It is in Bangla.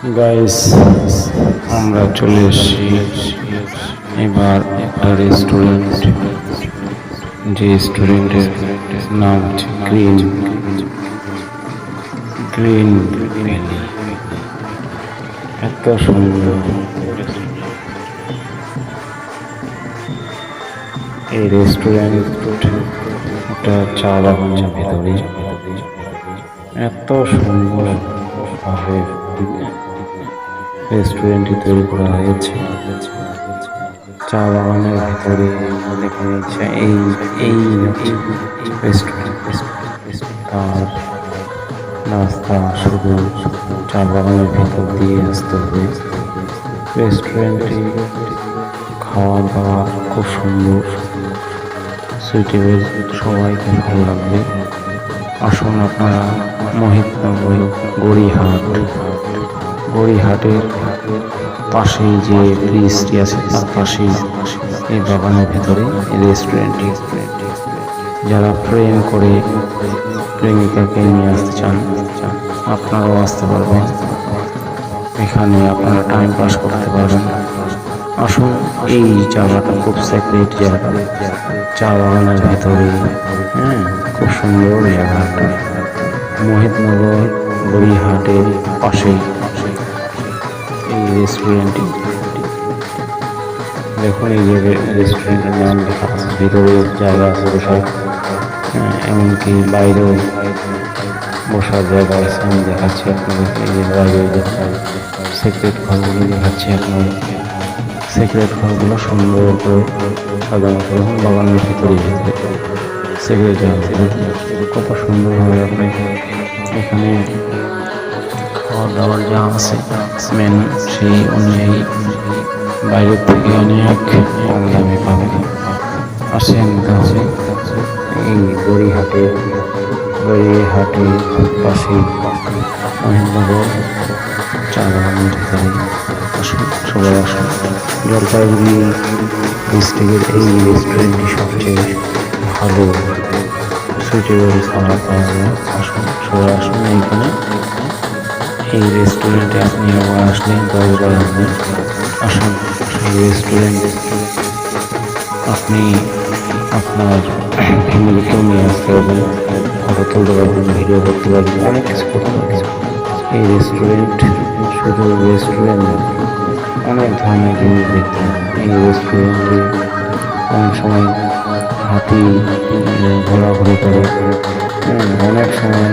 গাইস আমরা চলে এসেছি এবার একটা রেস্টুরেন্ট যে রেস্টুরেন্টের নাম হচ্ছে গ্রিন গ্রিন এত সুন্দর। এই রেস্টুরেন্ট একটা চা বাগানের ভেতরে এত সুন্দর। ভাবে রেস্টুরেন্টটি তৈরি করা হয়েছে। চা বাগানের ভেতরে দেখা যাচ্ছে এই এই রেস্টুরেন্ট তার রাস্তা শুধু চা বাগানের ভেতর দিয়ে আসতে হবে। রেস্টুরেন্টটি খাওয়া দাওয়া খুব সুন্দর সুইটেবল সবাইকে ভালো লাগবে। আসুন আপনারা মহিতনগর গড়িহাট গড়িহাটের পাশেই যে ব্রিজটি আছে, তার পাশেই এই বাগানের ভেতরে রেস্টুরেন্টটি যারা প্রেম করে প্রেমিকাকে নিয়ে আসতে চান, আপনারাও আসতে পারবেন। এখানে আপনারা টাইম পাস করতে পারবেন। আসুন, এই জায়গাটা খুব সেক্রেট জায়গা। চা বাগানের ভেতরে হ্যাঁ খুব সুন্দর জায়গাটা। মোহিতনগর গড়িহাটের পাশেই। এই রেস্টুরেন্টটি দেখুন এই যে রেস্টুরেন্টের নাম লেখা আছে। ভিতরে জায়গা আছে বসার এমনকি বাইরেও বসার জায়গা আছে। আমি দেখাচ্ছি আপনাদেরকে। এই যে বাইরে সিক্রেট ঘরগুলো দেখাচ্ছি আপনাদের। সিক্রেট ঘরগুলো সুন্দর করে বাগানের ভিতরে ভিতরে সিক্রেট কত সুন্দরভাবে আপনি দাওয়ার যা আছে মেনু সেই অনুযায়ী বাইরের থেকে অনেক দামে পাবেন আসেন তাহলে, এই গড়িহাটে গড়িহাটে পাশে মহেন্দ্রগড় চা ভিতরে আসুন, সবাই আসুন। জলপাইগুড়ি ডিস্ট্রিক্টের এই রেস্টুরেন্টটি সবচেয়ে ভালো সুইটেবল খাবার পাওয়া যায়। আসুন, সবাই আসুন এইখানে। এই রেস্টুরেন্টে আপনি আবার আসলে দশবার আসবেন আসুন এই রেস্টুরেন্ট আপনি আপনার ফ্যামিলিকেও নিয়ে আসতে পারবেন ফটো তুলতে পারবেন ভিডিও করতে পারবেন। অনেক কিছু করতে পারবেন। এই রেস্টুরেন্ট শুধু রেস্টুরেন্ট অনেক ধরনের জিনিস দেখতে এই রেস্টুরেন্টে অনেক সময় হাতি ঘোরাঘুরি করে অনেক সময়